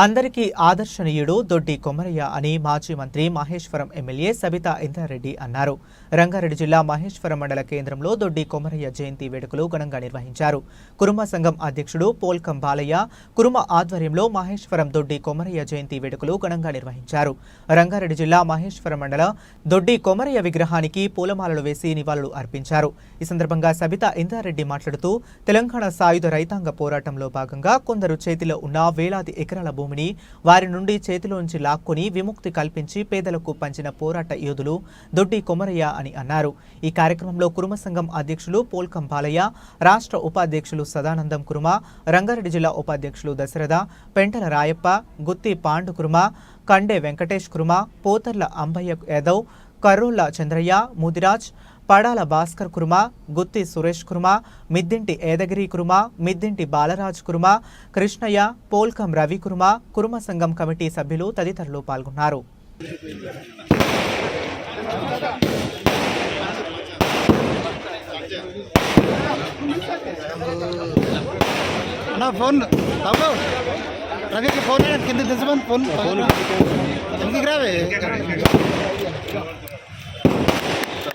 అందరికీ ఆదర్శనీయుడు దొడ్డి కొమరయ్య అని మాజీ మంత్రి మహేశ్వరం ఎమ్మెల్యే సబితా ఇంద్రారెడ్డి అన్నారు. రంగారెడ్డి జిల్లా మహేశ్వరం మండల కేంద్రంలో దొడ్డి కొమరయ్య జయంతి వేడుకలు ఘనంగా నిర్వహించారు. కురుమ సంఘం అధ్యక్షుడు పోల్కం బాలయ్య కురుమ ఆధ్వర్యంలో మహేశ్వరం దొడ్డి కొమరయ్య జయంతి వేడుకలు ఘనంగా నిర్వహించారు. రంగారెడ్డి జిల్లా మహేశ్వరం మండల దొడ్డి కొమరయ్య విగ్రహానికి పూలమాలలు వేసి నివాళులు అర్పించారు. ఈ సందర్భంగా సబితా ఇంద్రారెడ్డి మాట్లాడుతూ తెలంగాణ సాయుధ రైతాంగ పోరాటంలో భాగంగా కొందరు చేతిలో ఉన్న వేలాది ఎకరాల భూమి భూమిని వారి నుండి చేతిలోంచి లాక్కొని విముక్తి కల్పించి పేదలకు పంచిన పోరాట యోధులు దొడ్డి కొమరయ్య అని అన్నారు. ఈ కార్యక్రమంలో కురుమ సంఘం అధ్యక్షులు పోల్కం బాలయ్య రాష్ట్ర ఉపాధ్యక్షులు సదానందం కురుమ రంగారెడ్డి జిల్లా ఉపాధ్యక్షులు దశరథ పెంటల రాయప్ప గుత్తి పాండు కురుమ కండే వెంకటేష్ కురుమ పోతర్ల అంబయ్య యాదవ్ కర్రోళ్ళ చంద్రయ్య ముదిరాజ్ పడాల భాస్కర్ కుర్మ గుత్తి సురేష్ కుర్మ మిద్దింటి ఏదగిరి కుర్మ మిద్దింటి బాలరాజ్ కుర్మ కృష్ణయ్య పోల్కం రవి కుర్మ కుర్మ సంఘం కమిటీ సభ్యులు తదితరులు పాల్గొన్నారు. నా ఫోన్ రవికి ఫోన్ కింద ఫోన్ ఫోన్ ఎందుకు రావే?